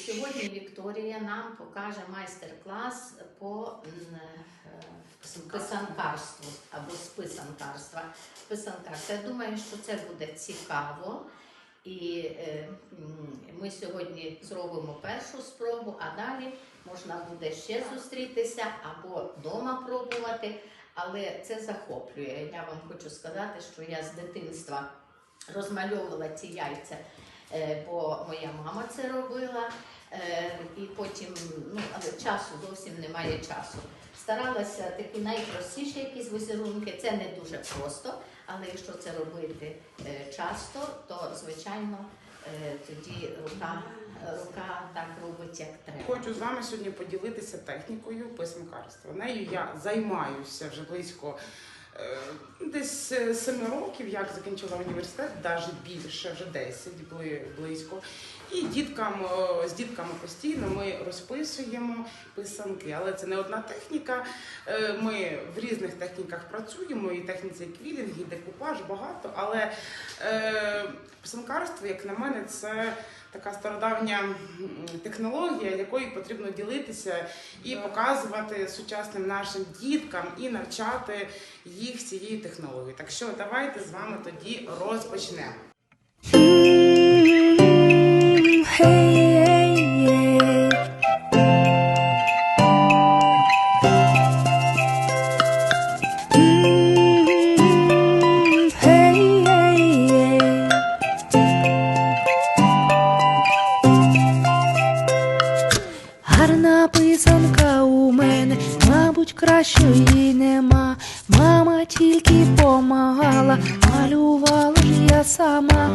сьогодні Вікторія нам покаже майстер-клас по е, писанкарству або з писанкарства. Писанкарство. Я думаю, що це буде цікаво. І е, ми сьогодні зробимо першу спробу, а далі можна буде ще зустрітися або вдома пробувати. Але це захоплює. Я вам хочу сказати, що я з дитинства розмальовувала ці яйця, бо моя мама це робила. Е, І потім, ну, але часу зовсім немає часу. Старалася такі найпростіші якісь візерунки. Це не дуже просто, але якщо це робити е, часто, то звичайно е, тоді рука, рука так робить, як треба. Хочу з вами сьогодні поділитися технікою писанкарства. Нею я займаюся вже близько е, десь е, семи років, як закінчила університет, навіть більше, вже 10 бли- близько. І діткам е, з дітками постійно ми розписуємо писанки. Але це не одна техніка. Е, Ми в різних техніках працюємо, і техніці квілінг, і декупаж багато. Але е, писанкарство, як на мене, це така стародавня технологія, якою потрібно ділитися і показувати сучасним нашим діткам і навчати їх цієї технології. Так що давайте з вами тоді розпочнемо. Гарна писанка у мене, мабуть, кращої нема. Мама тільки помагала, малювала ж я сама.